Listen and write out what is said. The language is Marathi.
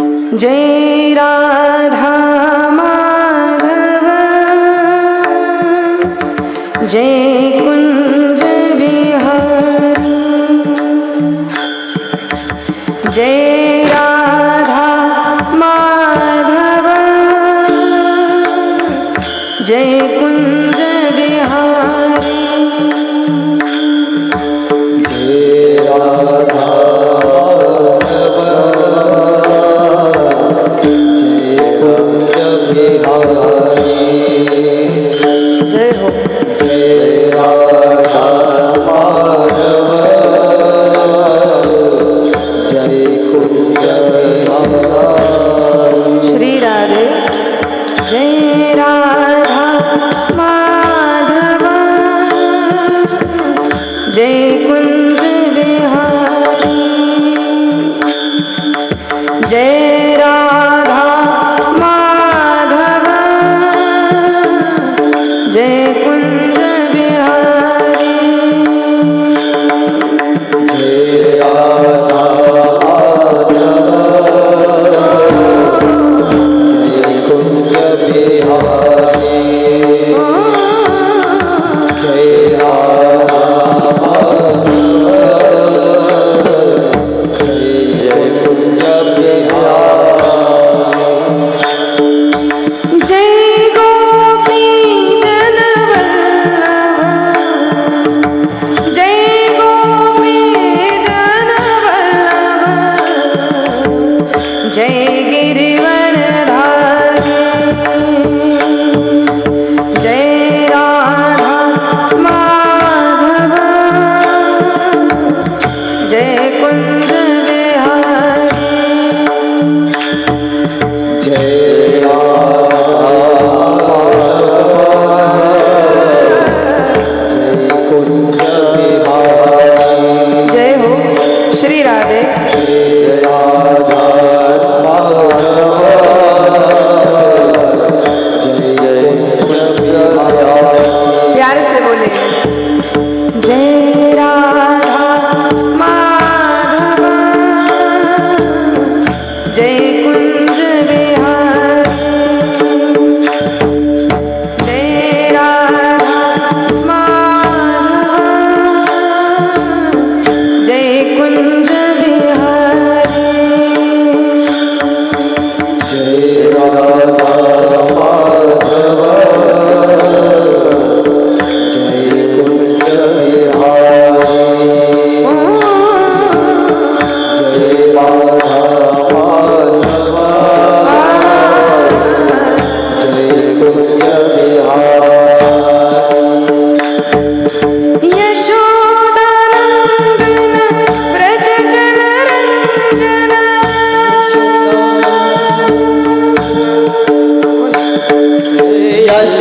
जय राधा माधव। जय कुंज बिहारी। जय राधा माधव। जय कुंज बिहारी। श्री राधे।